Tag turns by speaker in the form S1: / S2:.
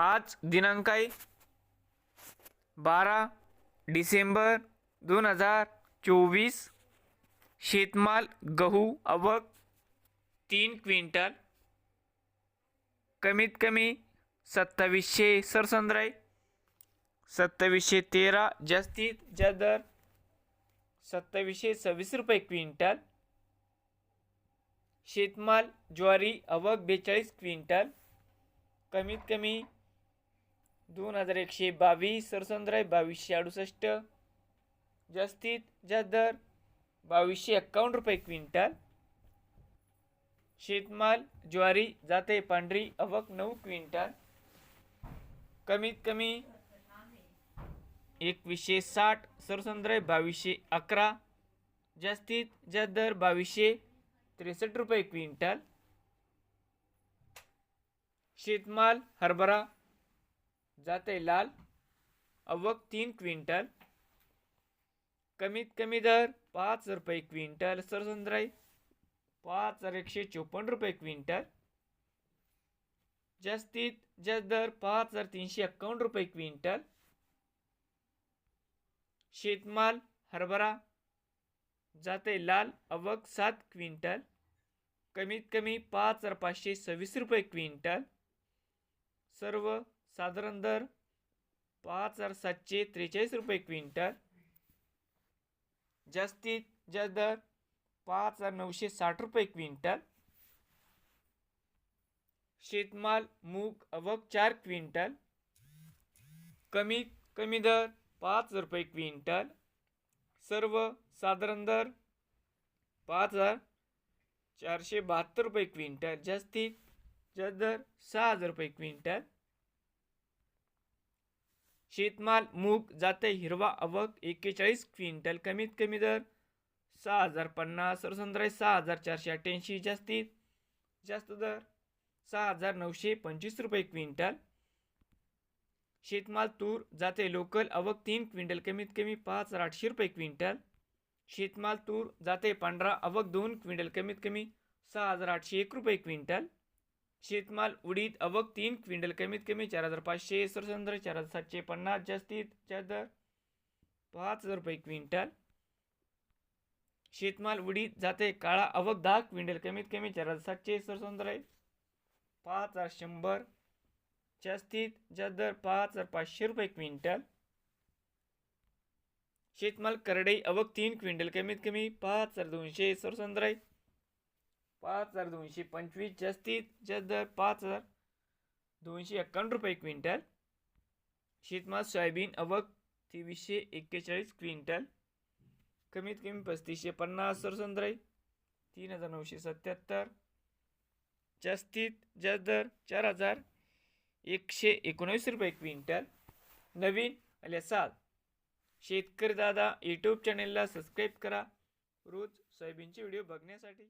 S1: आज दिनांक आहे बारा डिसेंबर दोन हजार चोवीस. शेतमाल गहू अवक तीन क्विंटल. कमीत कमी सत्तावीसशे सरसंद्राई. सत्तावीसशे तेरा जास्तीत जास्त दर. सत्तावीसशे सव्वीस रुपये क्विंटल. शेतमाल ज्वारी अवक बेचाळीस क्विंटल. कमीत कमी दोन हजार एकशे बावीस सरसंद्राय बावीसशे अडुसष्ट जास्तीत जास्त दर बावीसशे एक्कावन्न रुपये क्विंटल. शेतमाल ज्वारी जाते पांढरी अवक नऊ क्विंटल. कमीत कमी एकवीसशे साठ सरसंद्राय बावीसशे अकरा जास्तीत जास्त दर बावीसशे त्रेसष्ट रुपये क्विंटल. शेतमाल हरभरा जाते लाल अवक तीन क्विंटल कमीत कमी दर पाच रुपये क्विंटल सरसंद्राई पाच हजार एकशे चोपन्न रुपये क्विंटल जास्तीत जास्त दर पाच हजार तीनशे एक्कावन्न रुपये क्विंटल शेतमाल हरभरा जाते लाल अवक सात क्विंटल कमीत कमी पाच हजार पाचशे सव्वीस रुपये क्विंटल सर्व साधारण दर पाच हजार सातशे त्रेचाळीस रुपये क्विंटल. जास्तीत जास्त दर पाच हजार नऊशे साठ रुपये क्विंटल. शेतमाल मूग अवक चार क्विंटल. कमीत कमी दर पाच हजार रुपये क्विंटल. सर्व साधारण दर पाच हजार चारशे बहात्तर रुपये क्विंटल. जास्तीत जास्त दर सहा हजार रुपये क्विंटल. शेतमाल मूग जाते हिरवा अवक एक्केचाळीस क्विंटल कमीत कमी दर सहा हजार पन्नास सरसंद्राय सहा हजार चारशे अठ्ठ्याऐंशी जास्तीत जास्त दर सहा हजार नऊशे पंचवीस रुपये क्विंटल. शेतमाल तूर जाते लोकल अवक तीन क्विंटल कमीत कमी पाच हजार आठशे रुपये क्विंटल. शेतमाल तूर जाते पांढरा अवक दोन क्विंटल कमीत कमी सहा हजार आठशे एक रुपये क्विंटल. शेतमाल उडीद अवक तीन क्विंटल कमीत कमी चार हजार पाचशे सरसंद्र चार हजार सातशे पन्नास जास्तीत जास्त दर पाच हजार रुपये क्विंटल. शेतमाल उडीद जाते काळा अवक दहा क्विंटल कमीत कमी चार हजार सातशे सरसंद्र आहे पाच हजार शंभर जास्तीत जास्त दर पाच हजार पाचशे रुपये क्विंटल. शेतमाल करडई अवक तीन क्विंटल कमीत कमी पाच हजार दोनशे सरसंद्र आहे पाच हजार दोनशे पंचवीस जास्तीत जास्त दर पाच हजार दोनशे एक्कावन्न रुपये क्विंटल. शेतमाल सोयाबीन अवक तेवीसशे एक्केचाळीस क्विंटल. कमीत कमी पस्तीसशे पन्नास सरसंद्र तीन हजार नऊशे सत्याहत्तर जास्तीत जास्त दर चार हजार एकशे एकोणवीस रुपये क्विंटल. नवीन आल्या सात शेतकरी दादा यूट्यूब चॅनेलला सबस्क्राईब करा. रोज सोयाबीनचे व्हिडिओ बघण्यासाठी.